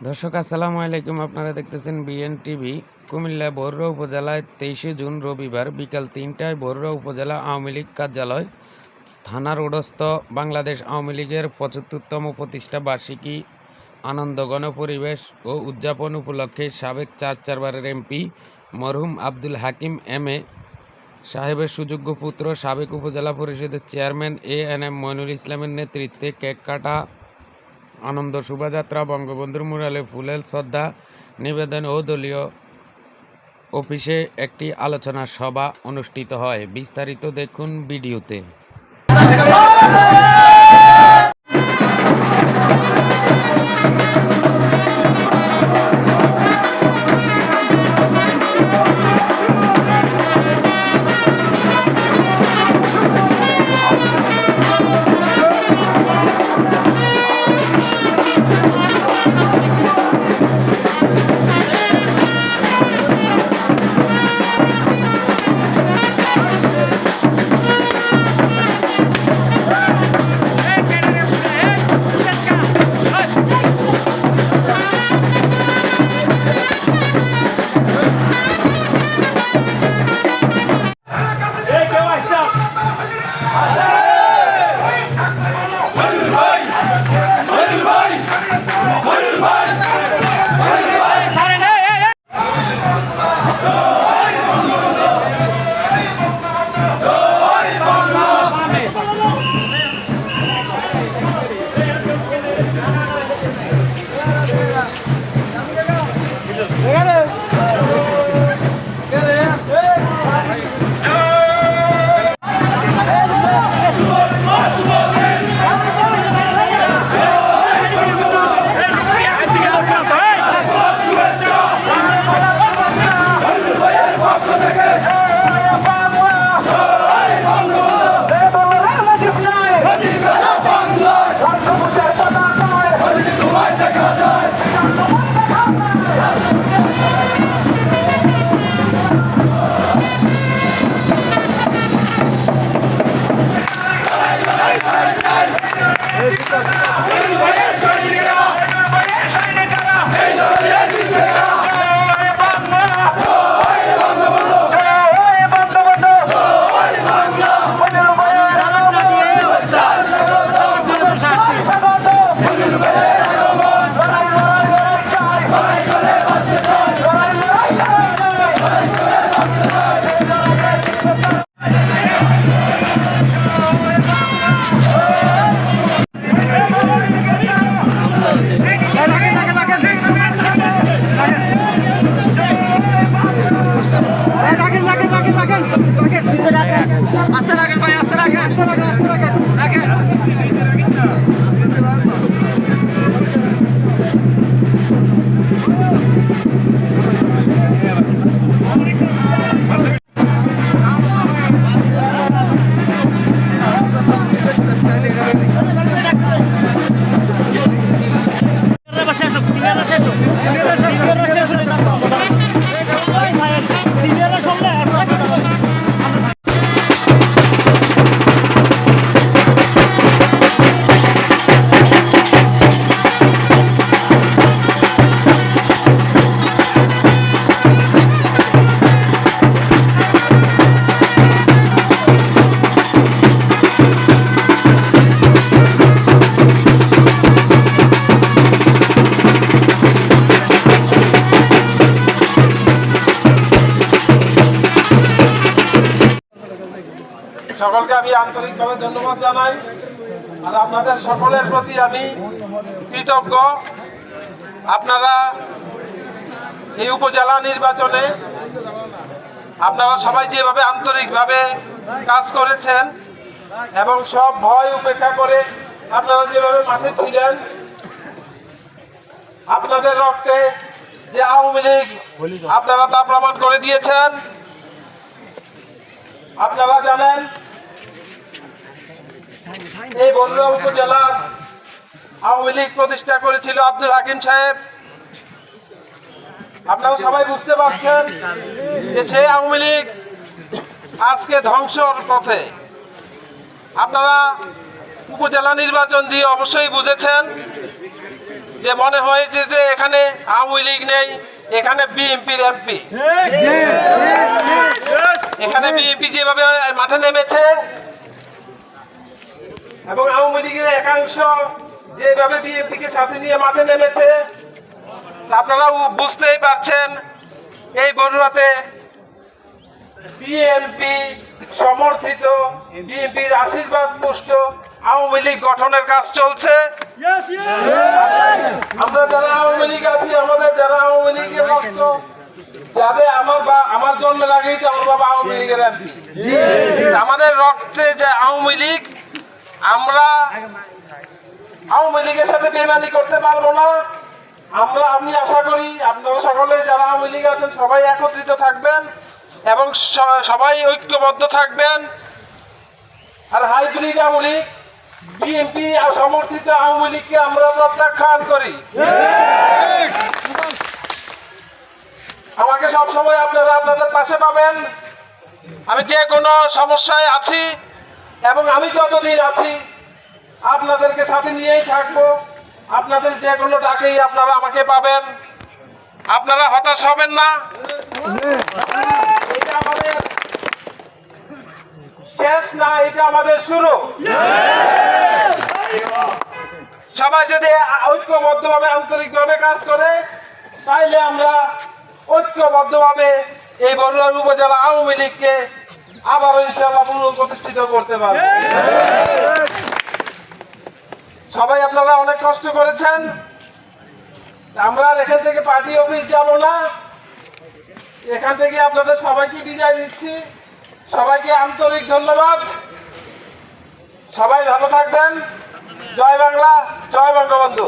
দর্শক, আসসালামু আলাইকুম। আপনারা দেখতেছেন বিএন টিভি কুমিল্লা বরুড়া উপজেলায় তেইশে জুন রবিবার বিকাল তিনটায় বরুড়া উপজেলা আওয়ামী লীগ কার্যালয় থানা রোডস্থ বাংলাদেশ আওয়ামী লীগের পঁচাত্তরতম প্রতিষ্ঠা বার্ষিকী আনন্দগণ পরিবেশ ও উদযাপন উপলক্ষে সাবেক চার চারবারের এমপি মরহুম আব্দুল হাকিম এম এ, সাহেবের সুযোগ্য পুত্র সাবেক উপজেলা পরিষদের chairman A N M Moinul ইসলামের নেতৃত্বে কেক কাটা আনন্দ শোভাযাত্রা, বঙ্গবন্ধুর মুরালে ফুলেল শ্রদ্ধা, নিবেদন ও দলীয় অফিসে একটি আলোচনা সভা অনুষ্ঠিত হয়। বিস্তারিত দেখুন ভিডিওতে। Hasta la que hasta la que. Hasta la que, hasta la que. Hasta la que. সকলকে আমি আন্তরিকভাবে ধন্যবাদ জানাই। আর আপনাদের সকলের প্রতি আমি কৃতজ্ঞ। আপনারা এই উপজেলা নির্বাচনে আপনারা সবাই যেভাবে আন্তরিকভাবে কাজ করেছেন এবং সব ভয় উপেক্ষা করে আপনারা যেভাবে মাঠে ছিলেন, আপনাদের রক্তে যে আওয়ামী লীগ আপনারা তা প্রমাণ করে দিয়েছেন। আপনারা জানেন এই বরুড়া উপজেলার আওয়ামী লীগ প্রতিষ্ঠা করেছিল আব্দুল হাকিম সাহেব। আপনারা সবাই বুঝতে পারছেন যে সেই আওয়ামী লীগ আজকে ধ্বংসর পথে। আপনারা উপজেলা নির্বাচন দিয়ে অবশ্যই বুঝেছেন যে মনে হয়েছে যে এখানে আওয়ামী লীগ নেই এখানে বিএনপির এমপি। এখানে বিএনপি যেভাবে মাঠে নেমেছে এবং আওয়ামী লীগের একাংশ যেভাবে বিএনপি কে সাথে নিয়ে মাঠে নেমেছে তা আপনারা বুঝতেই পারছেন এই বড়ুয়াতে বিএনপি সমর্থিত বিএনপির আশীর্বাদ পুষ্ট আওয়ামী লীগ গঠনের কাজ চলছে। আমরা যারা আওয়ামী লীগ আছি আমাদের যারা আওয়ামী লীগের রক্ত যাদের আমার বা আমার জন্মের আগেই তো আমার বাবা আওয়ামী লীগের এমপি। আমাদের রক্তে যে আওয়ামী লীগ আমরা আওয়ামী লীগের সাথে বেমানি করতে পারব না। আমরা, আমি আশা করি আপনারা সকলে যারা আওয়ামী লীগ আছেন, সবাই একত্রিত থাকবেন এবং সবাই ঐক্যবদ্ধ থাকবেন। আর হাইব্রিড আওয়ামী লীগ, বিএনপি সমর্থিত আওয়ামী লীগকে আমরা প্রত্যাখ্যান করি। আমাকে সবসময় আপনারা আপনাদের পাশে পাবেন। আমি যে কোনো সমস্যায় আছি এবং আমি যতদিন আছি, আপনাদেরকে সাথে নিয়েই থাকব। আপনাদের যে কোনো ডাকেই আপনারা আমাকে পাবেন। আপনারা হতাশ হবেন না। এটা আমাদের শেষ না, এটা আমাদের শুরু। সবাই যদি ঐক্যবদ্ধভাবে, আন্তরিকভাবে কাজ করে, তাইলে আমরা ঐক্যবদ্ধভাবে এই বরুয়ার উপজেলা আওয়ামী লীগকে আবারও ইনশাআল্লাহ পুনঃপ্রতিষ্ঠিত করতে পারব। সবাই আপনারা অনেক কষ্ট করেছেন। আমরা এখান থেকে পার্টি অফিস যাব না। এখান থেকে আপনাদের সবাইকে বিদায় দিচ্ছি সবাইকে আন্তরিক ধন্যবাদ। সবাই ভালো থাকবেন। জয় বাংলা, জয় বঙ্গবন্ধু।